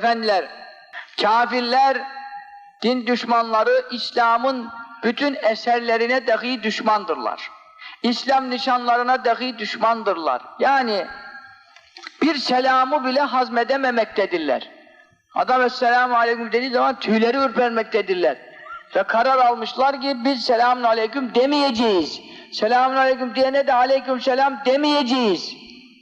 Efendiler, kafirler, din düşmanları İslam'ın bütün eserlerine dahi düşmandırlar. İslam nişanlarına dahi düşmandırlar. Yani bir selamı bile hazmedememektedirler. Adam Esselamu Aleyküm dediği zaman tüyleri ürpermektedirler. Ve karar almışlar ki biz Selamun Aleyküm demeyeceğiz. Selamun Aleyküm diyene de Aleyküm Selam demeyeceğiz.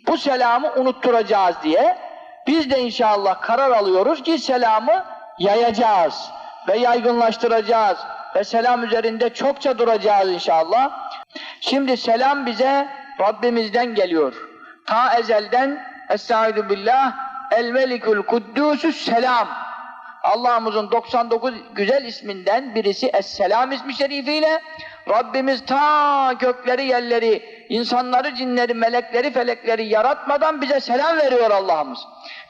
Bu selamı unutturacağız diye biz de inşallah karar alıyoruz ki selamı yayacağız ve yaygınlaştıracağız ve selam üzerinde çokça duracağız inşallah. Şimdi selam bize Rabbimizden geliyor. Ta ezelden Estaizu billah El Melikul Kuddüsü Selam Allah'ımızın 99 güzel isminden birisi Es-Selam ismi şerifiyle Rabbimiz ta gökleri yerleri, insanları, cinleri, melekleri, felekleri yaratmadan bize selam veriyor Allah'ımız.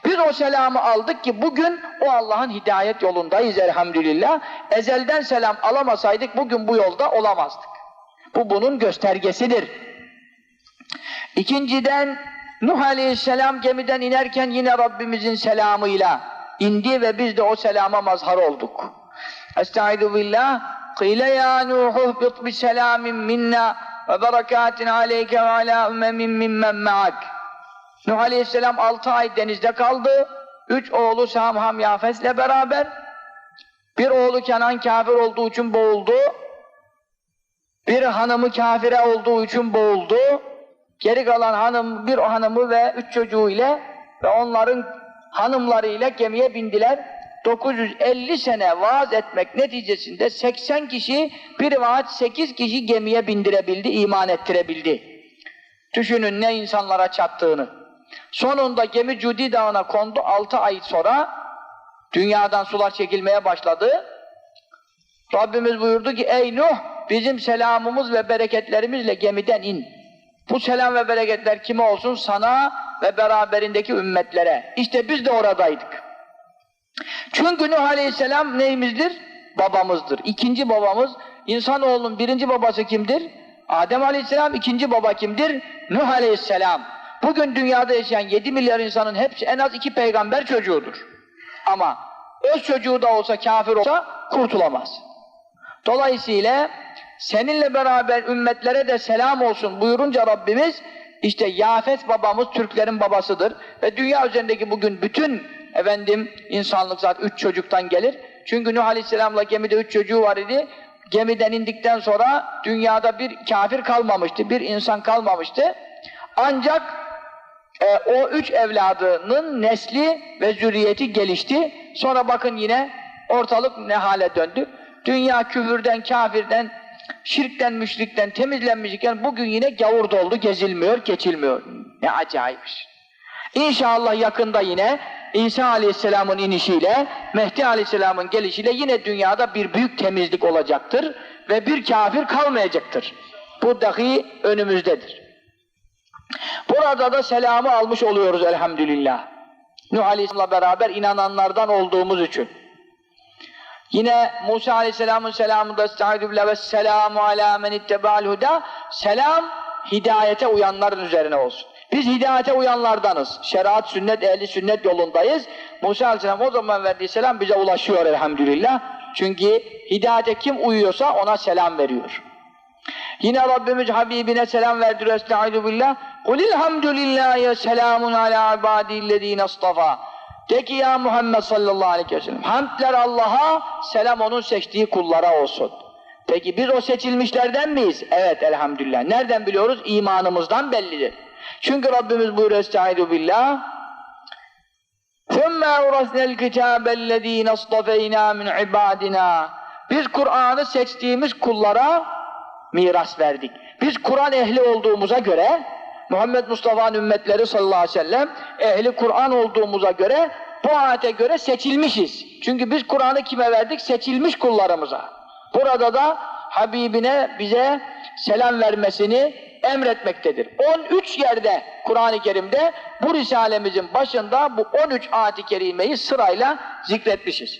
Biz o selamı aldık ki bugün o Allah'ın hidayet yolundayız elhamdülillah. Ezelden selam alamasaydık bugün bu yolda olamazdık. Bu bunun göstergesidir. İkinciden Nuh Aleyhisselam gemiden inerken yine Rabbimizin selamıyla indi ve biz de o selama mazhar olduk. Estaizu billah قِيلَ يَا نُوحُ اهْبِطْ بِسَلَامٍ مِنَّا ve berekatin aleyke ve ala ümmemin mimmen me'ak. Nuh Aleyhisselam altı ay denizde kaldı. Üç oğlu Sam, Ham, Yafes'le beraber. Bir oğlu Kenan kafir olduğu için boğuldu. Bir hanımı kafire olduğu için boğuldu. Geri kalan hanım, bir hanımı ve üç çocuğu ile ve onların hanımlarıyla gemiye bindiler. 950 sene vaaz etmek neticesinde 80 kişi, bir vaat 8 kişi gemiye bindirebildi, iman ettirebildi. Düşünün ne insanlara çattığını. Sonunda gemi Cudi Dağı'na kondu 6 ay sonra dünyadan sular çekilmeye başladı. Rabbimiz buyurdu ki ey Nuh bizim selamımız ve bereketlerimizle gemiden in. Bu selam ve bereketler kime olsun? Sana ve beraberindeki ümmetlere. İşte biz de oradaydık. Çünkü Nuh Aleyhisselam neyimizdir? Babamızdır. İkinci babamız, insanoğlunun birinci babası kimdir? Adem Aleyhisselam ikinci baba kimdir? Nuh Aleyhisselam. Bugün dünyada yaşayan 7 milyar insanın hepsi en az iki peygamber çocuğudur. Ama öz çocuğu da olsa kafir olsa kurtulamaz. Dolayısıyla seninle beraber ümmetlere de selam olsun buyurunca Rabbimiz işte Yafet babamız Türklerin babasıdır ve dünya üzerindeki bugün bütün efendim insanlık zaten üç çocuktan gelir. Çünkü Nuh Aleyhisselam'la gemide üç çocuğu var idi. Gemiden indikten sonra dünyada bir kafir kalmamıştı, bir insan kalmamıştı. Ancak e, o üç evladının nesli ve zürriyeti gelişti. Sonra bakın yine ortalık ne hale döndü. Dünya küfürden, kafirden, şirkten, müşrikten temizlenmişken bugün yine gavur doldu, gezilmiyor, geçilmiyor. Ne acayip. İnşallah yakında yine İsa Aleyhisselam'ın inişiyle, Mehdi Aleyhisselam'ın gelişiyle yine dünyada bir büyük temizlik olacaktır ve bir kafir kalmayacaktır. Bu dahi önümüzdedir. Burada da selamı almış oluyoruz elhamdülillah. Nuh Aleyhisselam'la beraber inananlardan olduğumuz için. Yine Musa Aleyhisselam'ın selamında estaizu billah ve selamu ala men huda selam hidayete uyanların üzerine olsun. Biz hidayete uyanlardanız. Şeriat, sünnet, ehli sünnet yolundayız. Musa Aleyhisselam o zaman verdiği selam bize ulaşıyor elhamdülillah. Çünkü hidayete kim uyuyorsa ona selam veriyor. Yine Rabbimiz Habibine selam verdiriyor. Estaizu billah. Kulilhamdülillahi selamun ala ibadillezine istafa. De ki ya Muhammed sallallahu aleyhi ve sellem. Hamdler Allah'a, selam onun seçtiği kullara olsun. Peki biz o seçilmişlerden miyiz? Evet elhamdülillah. Nereden biliyoruz? İmanımızdan bellidir. Çünkü Rabbimiz buyuruyor Estaizu billah. ثُمَّ اُرَسْنَا الْكِتَابَ الَّذ۪ينَ اصْطَفَيْنَا مِنْ عِبَادِنَا Biz Kur'an'ı seçtiğimiz kullara miras verdik. Biz Kur'an ehli olduğumuza göre Muhammed Mustafa'nın ümmetleri sallallahu aleyhi ve sellem ehli Kur'an olduğumuza göre bu ayete göre seçilmişiz. Çünkü biz Kur'an'ı kime verdik? Seçilmiş kullarımıza. Burada da Habibine bize selam vermesini emretmektedir. 13 yerde Kur'an-ı Kerim'de bu Risalemizin başında bu 13 ayet-i kerimeyi sırayla zikretmişiz.